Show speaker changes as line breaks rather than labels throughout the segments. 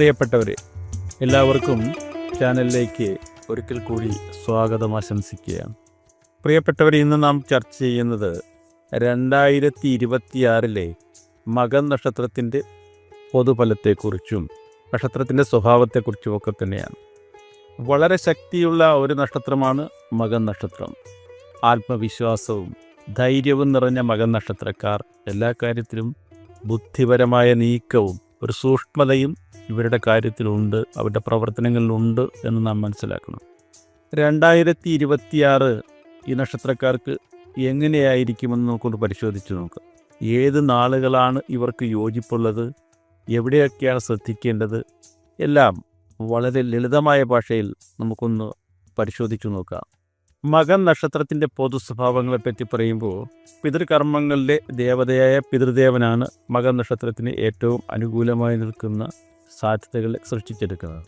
പ്രിയപ്പെട്ടവരെ എല്ലാവർക്കും ചാനലിലേക്ക് ഒരിക്കൽ കൂടി സ്വാഗതം ആശംസിക്കുകയാണ്. പ്രിയപ്പെട്ടവരെ ഇന്ന് നാം ചർച്ച ചെയ്യുന്നത് രണ്ടായിരത്തി ഇരുപത്തിയാറിലെ മകൻ നക്ഷത്രത്തിന്റെ പൊതുഫലത്തെക്കുറിച്ചും നക്ഷത്രത്തിന്റെ സ്വഭാവത്തെക്കുറിച്ചും ഒക്കെ തന്നെയാണ്. വളരെ ശക്തിയുള്ള ഒരു നക്ഷത്രമാണ് മകൻ നക്ഷത്രം. ആത്മവിശ്വാസവും ധൈര്യവും നിറഞ്ഞ മകൻ നക്ഷത്രക്കാർ എല്ലാ കാര്യത്തിലും ബുദ്ധിപരമായ നീക്കവും ഒരു സൂക്ഷ്മതയും ഇവരുടെ കാര്യത്തിലുണ്ട് അവരുടെ പ്രവർത്തനങ്ങളിലുണ്ട് എന്ന് നാം മനസ്സിലാക്കണം. രണ്ടായിരത്തി ഇരുപത്തിയാറ് ഈ നക്ഷത്രക്കാർക്ക് എങ്ങനെയായിരിക്കുമെന്ന് നമുക്കൊന്ന് പരിശോധിച്ച് നോക്കാം. ഏത് നാളുകളാണ് ഇവർക്ക് യോജിപ്പുള്ളത്? എവിടെയൊക്കെയാണ് ശ്രദ്ധിക്കേണ്ടത്? എല്ലാം വളരെ ലളിതമായ ഭാഷയിൽ നമുക്കൊന്ന് പരിശോധിച്ചു നോക്കാം. മകൻ നക്ഷത്രത്തിന്റെ പൊതു സ്വഭാവങ്ങളെപ്പറ്റി പറയുമ്പോൾ പിതൃകർമ്മങ്ങളിലെ ദേവതയായ പിതൃദേവനാണ് മകൻ നക്ഷത്രത്തിന് ഏറ്റവും അനുകൂലമായി നിൽക്കുന്ന സാധ്യതകൾ സൃഷ്ടിച്ചെടുക്കുന്നത്.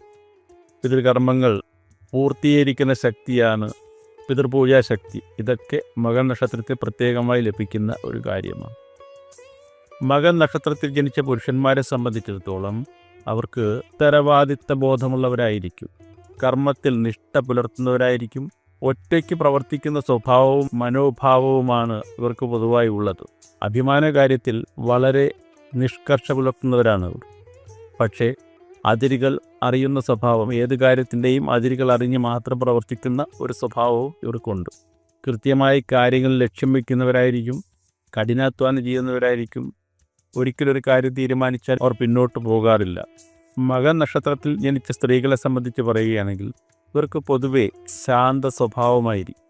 പിതൃകർമ്മങ്ങൾ പൂർത്തീകരിക്കുന്ന ശക്തിയാണ് പിതൃപൂജാ ശക്തി. ഇതൊക്കെ മകൻ നക്ഷത്രത്തിൽ പ്രത്യേകമായി ലഭിക്കുന്ന ഒരു കാര്യമാണ്. മകൻ നക്ഷത്രത്തിൽ ജനിച്ച പുരുഷന്മാരെ സംബന്ധിച്ചിടത്തോളം അവർക്ക് ഉത്തരവാദിത്ത ബോധമുള്ളവരായിരിക്കും. കർമ്മത്തിൽ നിഷ്ഠ പുലർത്തുന്നവരായിരിക്കും. ഒറ്റയ്ക്ക് പ്രവർത്തിക്കുന്ന സ്വഭാവവും മനോഭാവവുമാണ് ഇവർക്ക് പൊതുവായി ഉള്ളത്. അഭിമാന കാര്യത്തിൽ വളരെ നിഷ്കർഷ പുലർത്തുന്നവരാണ് ഇവർ. പക്ഷേ അതിരുകൾ അറിയുന്ന സ്വഭാവം ഏത് കാര്യത്തിന്റെയും അതിരുകൾ അറിഞ്ഞ് മാത്രം പ്രവർത്തിക്കുന്ന ഒരു സ്വഭാവവും ഇവർക്കുണ്ട്. കൃത്യമായി കാര്യങ്ങൾ ലക്ഷ്യം വയ്ക്കുന്നവരായിരിക്കും കഠിനാധ്വാനം ചെയ്യുന്നവരായിരിക്കും. ഒരിക്കലൊരു കാര്യം തീരുമാനിച്ചാൽ അവർ പിന്നോട്ട് പോകാറില്ല. മകൻ നക്ഷത്രത്തിൽ ജനിച്ച സ്ത്രീകളെ സംബന്ധിച്ച് പറയുകയാണെങ്കിൽ ഇവർക്ക് പൊതുവെ ശാന്ത സ്വഭാവമായിരിക്കും.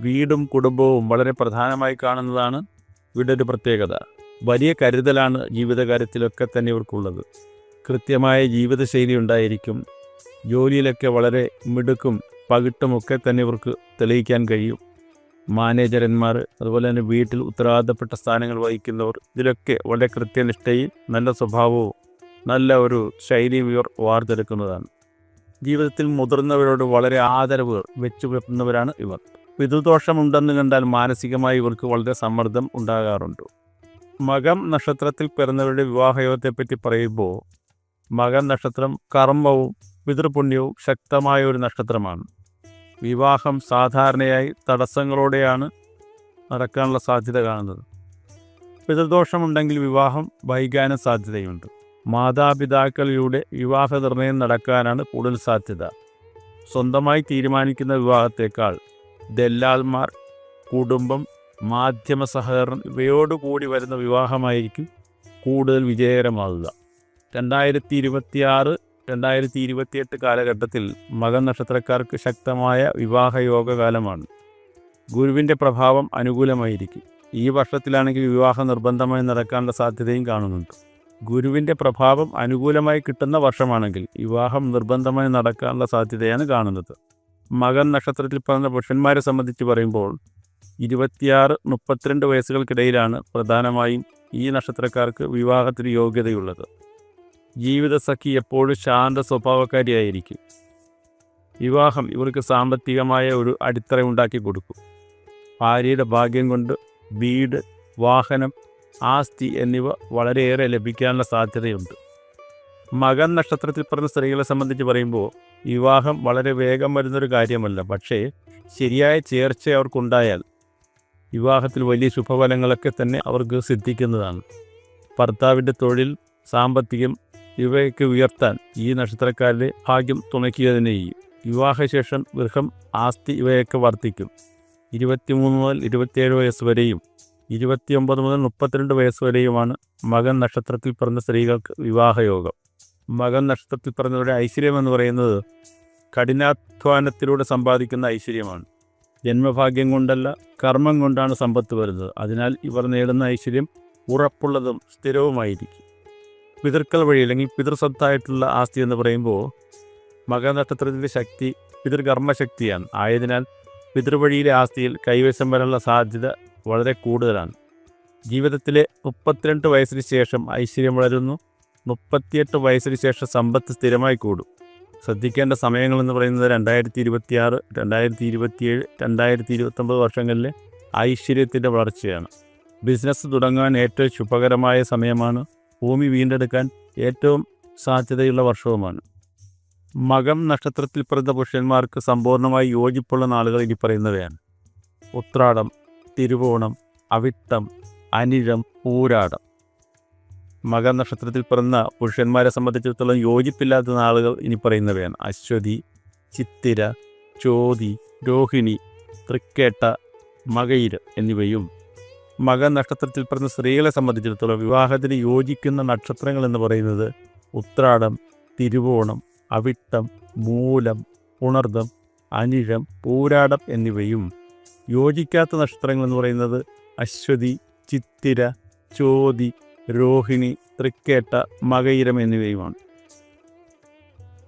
വീടും കുടുംബവും വളരെ പ്രധാനമായി കാണുന്നതാണ് ഇവിടെ ഒരു പ്രത്യേകത. വലിയ കരുതലാണ് ജീവിതകാര്യത്തിലൊക്കെ തന്നെ ഇവർക്കുള്ളത്. കൃത്യമായ ജീവിതശൈലി ഉണ്ടായിരിക്കും. ജോലിയിലൊക്കെ വളരെ മിടുക്കും പകിട്ടുമൊക്കെ തന്നെ ഇവർക്ക് തെളിയിക്കാൻ കഴിയും. മാനേജർമാർ അതുപോലെ തന്നെ വീട്ടിൽ ഉത്തരവാദിത്തപ്പെട്ട സ്ഥാനങ്ങൾ വഹിക്കുന്നവർ ഇതിലൊക്കെ വളരെ കൃത്യനിഷ്ഠയും നല്ല സ്വഭാവവും നല്ല ഒരു ശൈലിയും ഇവർ വാർത്തെടുക്കുന്നതാണ്. ജീവിതത്തിൽ മുതിർന്നവരോട് വളരെ ആദരവ് വെച്ചു പുലർത്തുന്നവരാണ് ഇവർ. പിതൃദോഷമുണ്ടെന്ന് കണ്ടാൽ മാനസികമായി ഇവർക്ക് വളരെ സമ്മർദ്ദം ഉണ്ടാകാറുണ്ട്. മകം നക്ഷത്രത്തിൽ പിറന്നവരുടെ വിവാഹയോഗത്തെപ്പറ്റി പറയുമ്പോൾ മകൻ നക്ഷത്രം കർമ്മവും പിതൃപുണ്യവും ശക്തമായ ഒരു നക്ഷത്രമാണ്. വിവാഹം സാധാരണയായി തടസ്സങ്ങളോടെയാണ് നടക്കാനുള്ള സാധ്യത കാണുന്നത്. പിതൃദോഷമുണ്ടെങ്കിൽ വിവാഹം വൈകാനും സാധ്യതയുണ്ട്. മാതാപിതാക്കളിലൂടെ വിവാഹ നിർണയം നടക്കാനാണ് കൂടുതൽ സാധ്യത. സ്വന്തമായി തീരുമാനിക്കുന്ന വിവാഹത്തേക്കാൾ ദല്ലാൽമാർ കുടുംബം മാധ്യമ സഹകരണം ഇവയോടുകൂടി വരുന്ന വിവാഹമായിരിക്കും കൂടുതൽ വിജയകരമാകുക രണ്ടായിരത്തി ഇരുപത്തിയാറ് രണ്ടായിരത്തി ഇരുപത്തിയെട്ട് കാലഘട്ടത്തിൽ മകൻ നക്ഷത്രക്കാർക്ക് ശക്തമായ വിവാഹയോഗ കാലമാണ് ഗുരുവിന്റെ പ്രഭാവം അനുകൂലമായിരിക്കും. ഈ വർഷത്തിലാണെങ്കിൽ വിവാഹം നിർബന്ധമായി നടക്കാനുള്ള സാധ്യതയും കാണുന്നുണ്ട്. ഗുരുവിന്റെ പ്രഭാവം അനുകൂലമായി കിട്ടുന്ന വർഷമാണെങ്കിൽ വിവാഹം നിർബന്ധമായി നടക്കാനുള്ള സാധ്യതയാണ് കാണുന്നത്. മകൻ നക്ഷത്രത്തിൽ പറഞ്ഞ പുരുഷന്മാരെ സംബന്ധിച്ച് പറയുമ്പോൾ ഇരുപത്തിയാറ് മുപ്പത്തിരണ്ട് വയസ്സുകൾക്കിടയിലാണ് പ്രധാനമായും ഈ നക്ഷത്രക്കാർക്ക് വിവാഹത്തിന് യോഗ്യതയുള്ളത്. ജീവിതസഖി എപ്പോഴും ശാന്ത സ്വഭാവക്കാരിയായിരിക്കും. വിവാഹം ഇവർക്ക് സാമ്പത്തികമായ ഒരു അടിത്തറ ഉണ്ടാക്കി കൊടുക്കും. ഭാര്യയുടെ ഭാഗ്യം കൊണ്ട് വീട് വാഹനം ആസ്തി എന്നിവ വളരെയേറെ ലഭിക്കാനുള്ള സാധ്യതയുണ്ട്. മകൻ നക്ഷത്രത്തിൽ പറഞ്ഞ സ്ത്രീകളെ സംബന്ധിച്ച് പറയുമ്പോൾ വിവാഹം വളരെ വേഗം വരുന്നൊരു കാര്യമല്ല. പക്ഷേ ശരിയായ ചേർച്ച അവർക്കുണ്ടായാൽ വിവാഹത്തിൽ വലിയ ശുഭഫലങ്ങളൊക്കെ തന്നെ അവർക്ക് സിദ്ധിക്കുന്നതാണ്. ഭർത്താവിന്റെ തൊഴിൽ സാമ്പത്തികം ഇവയൊക്കെ ഉയർത്താൻ ഈ നക്ഷത്രക്കാരിലെ ഭാഗ്യം തുണയ്ക്കുക വിവാഹശേഷം ഗൃഹം ആസ്തി ഇവയൊക്കെ വർദ്ധിക്കും. ഇരുപത്തിമൂന്ന് മുതൽ ഇരുപത്തിയേഴ് വയസ്സ് വരെയും ഇരുപത്തിയൊമ്പത് മുതൽ മുപ്പത്തിരണ്ട് വയസ്സ് വരെയുമാണ് മകൻ നക്ഷത്രത്തിൽ പിറന്ന സ്ത്രീകൾക്ക് വിവാഹയോഗം. മകൻ നക്ഷത്രത്തിൽ പിറന്നവരുടെ ഐശ്വര്യം എന്ന് പറയുന്നത് കഠിനാധ്വാനത്തിലൂടെ സമ്പാദിക്കുന്ന ഐശ്വര്യമാണ്. ജന്മഭാഗ്യം കൊണ്ടല്ല കർമ്മം കൊണ്ടാണ് സമ്പത്ത് വരുന്നത്. അതിനാൽ ഇവർ നേടുന്ന ഐശ്വര്യം ഉറപ്പുള്ളതും സ്ഥിരവുമായിരിക്കും. പിതൃക്കൾ വഴി അല്ലെങ്കിൽ പിതൃസ്വത്തായിട്ടുള്ള ആസ്തി എന്ന് പറയുമ്പോൾ മകനക്ഷത്രത്തിന്റെ ശക്തി പിതൃകർമ്മശക്തിയാണ്. ആയതിനാൽ പിതൃവഴിയിലെ ആസ്തിയിൽ കൈവശം വരാനുള്ള സാധ്യത വളരെ കൂടുതലാണ്. ജീവിതത്തിലെ മുപ്പത്തിരണ്ട് വയസ്സിന് ശേഷം ഐശ്വര്യം വളരുന്നു. മുപ്പത്തിയെട്ട് വയസ്സിന് ശേഷം സമ്പത്ത് സ്ഥിരമായി കൂടും. ശ്രദ്ധിക്കേണ്ട സമയങ്ങളെന്ന് പറയുന്നത് രണ്ടായിരത്തി ഇരുപത്തിയാറ് രണ്ടായിരത്തി ഇരുപത്തിയേഴ് രണ്ടായിരത്തി ഇരുപത്തൊമ്പത് വർഷങ്ങളിലെ ഐശ്വര്യത്തിന്റെ വളർച്ചയാണ്. ബിസിനസ് തുടങ്ങാൻ ഏറ്റവും ശുഭകരമായ സമയമാണ് ഭൂമി വീണ്ടെടുക്കാൻ ഏറ്റവും സാധ്യതയുള്ള വർഷവുമാണ്. മകം നക്ഷത്രത്തിൽ പിറന്ന പുരുഷന്മാർക്ക് സമ്പൂർണമായി യോജിപ്പുള്ള നാളുകൾ ഇനി പറയുന്നവയാണ്. ഉത്രാടം തിരുവോണം അവിട്ടം അനിഴം പൂരാടം മകം നക്ഷത്രത്തിൽ പിറന്ന പുരുഷന്മാരെ സംബന്ധിച്ചിടത്തോളം യോജിപ്പില്ലാത്ത നാളുകൾ ഇനി പറയുന്നവയാണ്. അശ്വതി ചിത്തിര ചോതി രോഹിണി തൃക്കേട്ട മകയിര് എന്നിവയും മക നക്ഷത്രത്തിൽ പിറന്ന സ്ത്രീകളെ സംബന്ധിച്ചിടത്തോളം വിവാഹത്തിന് യോജിക്കുന്ന നക്ഷത്രങ്ങൾ എന്ന് പറയുന്നത് ഉത്രാടം തിരുവോണം അവിട്ടം മൂലം പുണർദം അനിഴം പൂരാടം എന്നിവയും. യോജിക്കാത്ത നക്ഷത്രങ്ങൾ എന്ന് പറയുന്നത് അശ്വതി ചിത്തിര ചോതി രോഹിണി തൃക്കേട്ട മകയിരം എന്നിവയുമാണ്.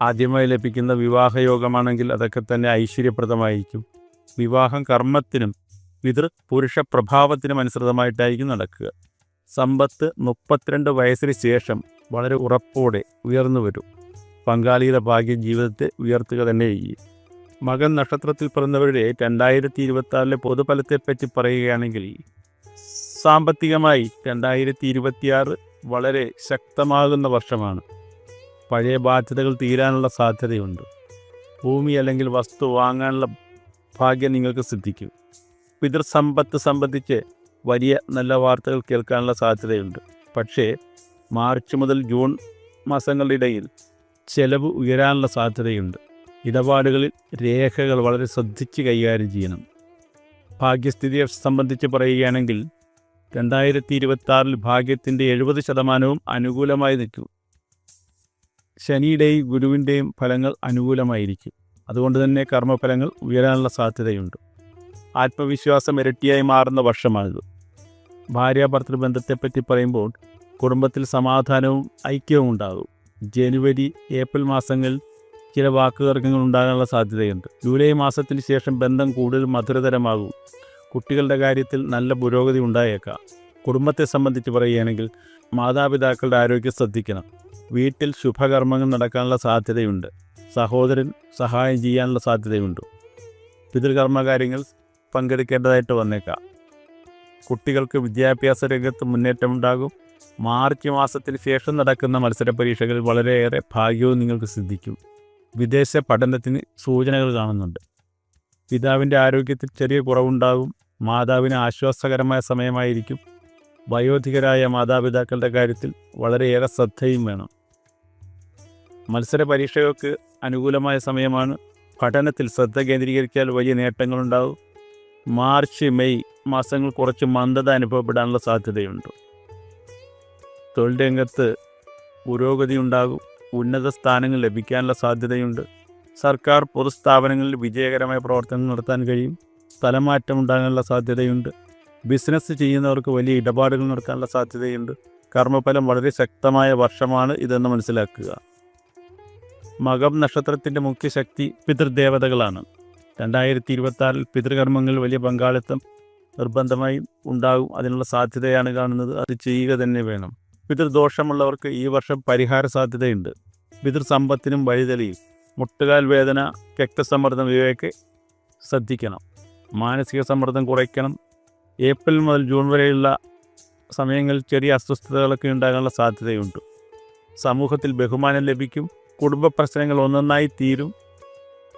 ആദ്യമായി ലഭിക്കുന്ന വിവാഹയോഗമാണെങ്കിൽ അതൊക്കെ തന്നെ ഐശ്വര്യപ്രദമായിരിക്കും. വിവാഹം കർമ്മത്തിനും പിതൃ പുരുഷ പ്രഭാവത്തിനും അനുസൃതമായിട്ടായിരിക്കും നടക്കുക. സമ്പത്ത് മുപ്പത്തിരണ്ട് വയസ്സിന് ശേഷം വളരെ ഉറപ്പോടെ ഉയർന്നു വരും. പങ്കാളിയുടെ ഭാഗ്യം ജീവിതത്തെ ഉയർത്തുക തന്നെ ചെയ്യും. മകൻ നക്ഷത്രത്തിൽ പിറന്നവരുടെ രണ്ടായിരത്തി ഇരുപത്തി ആറിലെ പൊതുഫലത്തെപ്പറ്റി പറയുകയാണെങ്കിൽ സാമ്പത്തികമായി രണ്ടായിരത്തി ഇരുപത്തിയാറ് വളരെ ശക്തമാകുന്ന വർഷമാണ്. പഴയ ബാധ്യതകൾ തീരാനുള്ള സാധ്യതയുണ്ട്. ഭൂമി അല്ലെങ്കിൽ വസ്തു വാങ്ങാനുള്ള ഭാഗ്യം നിങ്ങൾക്ക് സിദ്ധിക്കും. പിതൃസമ്പത്ത് സംബന്ധിച്ച് വലിയ നല്ല വാർത്തകൾ കേൾക്കാനുള്ള സാധ്യതയുണ്ട്. പക്ഷേ മാർച്ച് മുതൽ ജൂൺ മാസങ്ങളിടയിൽ ചെലവ് ഉയരാനുള്ള സാധ്യതയുണ്ട്. ഇടപാടുകളിൽ രേഖകൾ വളരെ ശ്രദ്ധിച്ച് കൈകാര്യം ചെയ്യണം. ഭാഗ്യസ്ഥിതിയെ സംബന്ധിച്ച് പറയുകയാണെങ്കിൽ രണ്ടായിരത്തി ഇരുപത്തി ഭാഗ്യത്തിന്റെ എഴുപത് ശതമാനവും അനുകൂലമായി നിൽക്കും. ശനിയുടെയും ഗുരുവിന്റെയും ഫലങ്ങൾ അനുകൂലമായിരിക്കും. അതുകൊണ്ട് തന്നെ കർമ്മഫലങ്ങൾ ഉയരാനുള്ള സാധ്യതയുണ്ട്. ആത്മവിശ്വാസം ഇരട്ടിയായി മാറുന്ന വർഷമാണിത്. ഭാര്യാഭർത്തൃ ബന്ധത്തെപ്പറ്റി പറയുമ്പോൾ കുടുംബത്തിൽ സമാധാനവും ഐക്യവും ഉണ്ടാകും. ജനുവരി ഏപ്രിൽ മാസങ്ങളിൽ ചില വാക്കുതർക്കങ്ങൾ ഉണ്ടാകാനുള്ള സാധ്യതയുണ്ട്. ജൂലൈ മാസത്തിന് ശേഷം ബന്ധം കൂടുതൽ മധുരതരമാകും. കുട്ടികളുടെ കാര്യത്തിൽ നല്ല പുരോഗതി ഉണ്ടായേക്കാം. കുടുംബത്തെ സംബന്ധിച്ച് പറയുകയാണെങ്കിൽ മാതാപിതാക്കളുടെ ആരോഗ്യം ശ്രദ്ധിക്കണം. വീട്ടിൽ ശുഭകർമ്മങ്ങൾ നടക്കാനുള്ള സാധ്യതയുണ്ട്. സഹോദരൻ സഹായം ചെയ്യാനുള്ള സാധ്യതയുണ്ട്. പിതൃകർമ്മകാര്യങ്ങൾ പങ്കെടുക്കേണ്ടതായിട്ട് വന്നേക്കാം. കുട്ടികൾക്ക് വിദ്യാഭ്യാസ രംഗത്ത് മുന്നേറ്റമുണ്ടാകും. മാർച്ച് മാസത്തിന് ശേഷം നടക്കുന്ന മത്സര പരീക്ഷകൾ വളരെയേറെ ഭാഗ്യവും നിങ്ങൾക്ക് സിദ്ധിക്കും. വിദേശ പഠനത്തിന് സൂചനകൾ കാണുന്നുണ്ട്. പിതാവിന്റെ ആരോഗ്യത്തിൽ ചെറിയ കുറവുണ്ടാകും. മാതാവിന് ആശ്വാസകരമായ സമയമായിരിക്കും. വയോധികരായ മാതാപിതാക്കളുടെ കാര്യത്തിൽ വളരെയേറെ ശ്രദ്ധയും വേണം. മത്സര പരീക്ഷകൾക്ക് അനുകൂലമായ സമയമാണ്. പഠനത്തിൽ ശ്രദ്ധ കേന്ദ്രീകരിച്ചാൽ വലിയ നേട്ടങ്ങളുണ്ടാകും. മാർച്ച് മെയ് മാസങ്ങൾ കുറച്ച് മന്ദത അനുഭവപ്പെടാനുള്ള സാധ്യതയുണ്ട്. തൊഴിൽ രംഗത്ത് പുരോഗതി ഉണ്ടാകും ഉന്നത സ്ഥാനങ്ങൾ ലഭിക്കാനുള്ള സാധ്യതയുണ്ട്. സർക്കാർ പൊതുസ്ഥാപനങ്ങളിൽ വിജയകരമായ പ്രവർത്തനം നടത്താൻ കഴിയും സ്ഥലമാറ്റം ഉണ്ടാകാനുള്ള സാധ്യതയുണ്ട് ബിസിനസ് ചെയ്യുന്നവർക്ക് വലിയ ഇടപാടുകൾ നടത്താനുള്ള സാധ്യതയുണ്ട് കർമ്മഫലം വളരെ ശക്തമായ വർഷമാണ് ഇതെന്ന് മനസ്സിലാക്കുക. മകം നക്ഷത്രത്തിന്റെ മുഖ്യ ശക്തി പിതൃദേവതകളാണ്. രണ്ടായിരത്തി ഇരുപത്തി ആറിൽ പിതൃകർമ്മങ്ങളിൽ വലിയ പങ്കാളിത്തം നിർബന്ധമായി ഉണ്ടാകും. അതിനുള്ള സാധ്യതയാണ് കാണുന്നത്. അത് ചെയ്യുക തന്നെ വേണം. പിതൃദോഷമുള്ളവർക്ക് ഈ വർഷം പരിഹാര സാധ്യതയുണ്ട്. പിതൃസമ്പത്തിനും വഴിതെളിയും. മുട്ടുകാൽ വേദന രക്തസമ്മർദ്ദം ഇവയൊക്കെ ശ്രദ്ധിക്കണം. മാനസിക സമ്മർദ്ദം കുറയ്ക്കണം. ഏപ്രിൽ മുതൽ ജൂൺ വരെയുള്ള സമയങ്ങളിൽ ചെറിയ അസ്വസ്ഥതകളൊക്കെ ഉണ്ടാകാനുള്ള സാധ്യതയുണ്ട്. സമൂഹത്തിൽ ബഹുമാനം ലഭിക്കും. കുടുംബ പ്രശ്നങ്ങൾ ഒന്നൊന്നായി തീരും.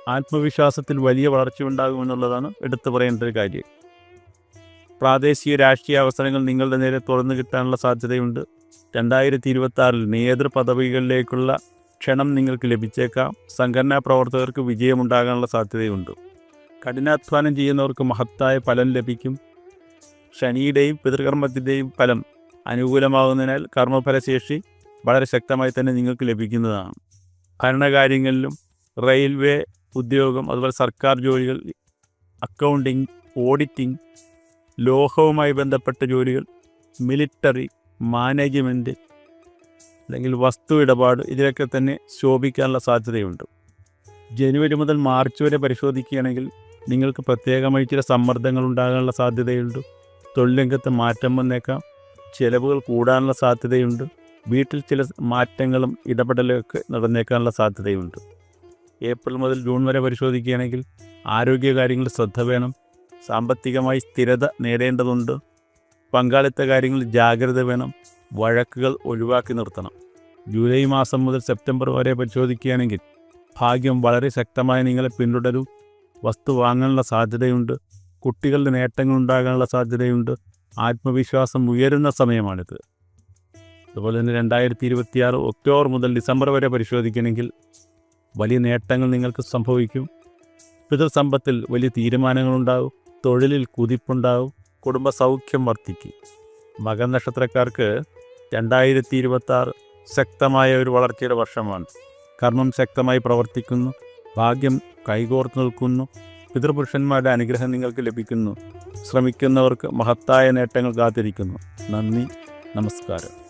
ആത്മവിശ്വാസത്തിൽ വലിയ വളർച്ചയുണ്ടാകുമെന്നുള്ളതാണ് എടുത്തു പറയേണ്ട ഒരു കാര്യം. പ്രാദേശിക രാഷ്ട്രീയ അവസരങ്ങൾ നിങ്ങളുടെ നേരെ തുറന്നു കിട്ടാനുള്ള സാധ്യതയുണ്ട്. രണ്ടായിരത്തി ഇരുപത്തി ആറിൽ നേതൃ പദവികളിലേക്കുള്ള ക്ഷണം നിങ്ങൾക്ക് ലഭിച്ചേക്കാം. സംഘടനാ പ്രവർത്തകർക്ക് വിജയമുണ്ടാകാനുള്ള സാധ്യതയുണ്ട്. കഠിനാധ്വാനം ചെയ്യുന്നവർക്ക് മഹത്തായ ഫലം ലഭിക്കും. ശനിയുടെയും പിതൃകർമ്മത്തിന്റെയും ഫലം അനുകൂലമാകുന്നതിനാൽ കർമ്മഫലശേഷി വളരെ ശക്തമായി തന്നെ നിങ്ങൾക്ക് ലഭിക്കുന്നതാണ്. ഭരണകാര്യങ്ങളിലും റെയിൽവേ ഉദ്യോഗം അതുപോലെ സർക്കാർ ജോലികൾ അക്കൗണ്ടിങ് ഓഡിറ്റിംഗ് ലോഹവുമായി ബന്ധപ്പെട്ട ജോലികൾ മിലിറ്ററി മാനേജ്മെന്റ് അല്ലെങ്കിൽ വസ്തു ഇടപാട് ഇതിലൊക്കെ തന്നെ ശോഭിക്കാനുള്ള സാധ്യതയുണ്ട്. ജനുവരി മുതൽ മാർച്ച് വരെ പരിശോധിക്കുകയാണെങ്കിൽ നിങ്ങൾക്ക് പ്രത്യേകമായി ചില സമ്മർദ്ദങ്ങൾ ഉണ്ടാകാനുള്ള സാധ്യതയുണ്ട്. തൊഴിൽ രംഗത്ത് മാറ്റം വന്നേക്കാം. ചിലവുകൾ കൂടാനുള്ള സാധ്യതയുണ്ട്. വീട്ടിൽ ചില മാറ്റങ്ങളും ഇടപെടലൊക്കെ നടന്നേക്കാനുള്ള സാധ്യതയുണ്ട്. ഏപ്രിൽ മുതൽ ജൂൺ വരെ പരിശോധിക്കുകയാണെങ്കിൽ ആരോഗ്യകാര്യങ്ങളിൽ ശ്രദ്ധ വേണം സാമ്പത്തികമായി സ്ഥിരത നേടേണ്ടതുണ്ട് പങ്കാളിത്ത കാര്യങ്ങളിൽ ജാഗ്രത വേണം വഴക്കുകൾ ഒഴിവാക്കി നിർത്തണം. ജൂലൈ മാസം മുതൽ സെപ്റ്റംബർ വരെ പരിശോധിക്കുകയാണെങ്കിൽ ഭാഗ്യം വളരെ ശക്തമായി നിങ്ങളെ പിന്തുടരും. വസ്തു വാങ്ങാനുള്ള സാധ്യതയുണ്ട് കുട്ടികളുടെ നേട്ടങ്ങൾ ഉണ്ടാകാനുള്ള സാധ്യതയുണ്ട് ആത്മവിശ്വാസം ഉയരുന്ന സമയമാണിത്. അതുപോലെ തന്നെ രണ്ടായിരത്തി ഇരുപത്തിയാറ് ഒക്ടോബർ മുതൽ ഡിസംബർ വരെ പരിശോധിക്കണമെങ്കിൽ വലിയ നേട്ടങ്ങൾ നിങ്ങൾക്ക് സംഭവിക്കും. പിതൃസമ്പത്തിൽ വലിയ തീരുമാനങ്ങളുണ്ടാവും. തൊഴിലിൽ കുതിപ്പുണ്ടാവും. കുടുംബ സൗഖ്യം വർദ്ധിക്കും. മകൻ നക്ഷത്രക്കാർക്ക് രണ്ടായിരത്തി ഇരുപത്തി ആറ് ശക്തമായ ഒരു വളർച്ചയുടെ വർഷമാണ്. കർമ്മം ശക്തമായി പ്രവർത്തിക്കുന്നു. ഭാഗ്യം കൈകോർത്ത് നിൽക്കുന്നു. പിതൃപുരുഷന്മാരുടെ അനുഗ്രഹം നിങ്ങൾക്ക് ലഭിക്കുന്നു. ശ്രമിക്കുന്നവർക്ക് മഹത്തായ നേട്ടങ്ങൾ കാത്തിരിക്കുന്നു. നന്ദി. നമസ്കാരം.